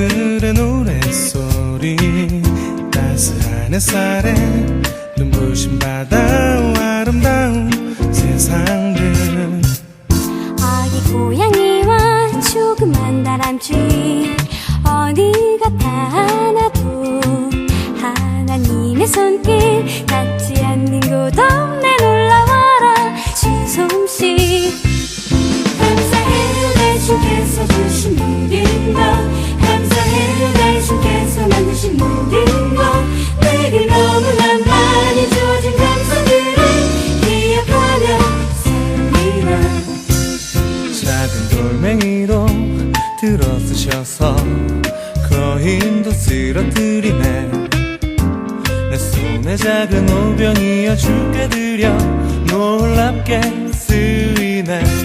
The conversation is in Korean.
아이들의 노랫소리 따스한 햇살에 눈부신 바다와 아름다운 세상들. 아기 고양이와 조그만 다람쥐 돌멩이로 들어쓰셔서 거인도 쓰러뜨리네. 내 손에 작은 오병이어 죽게 들여 놀랍게 쓰이네.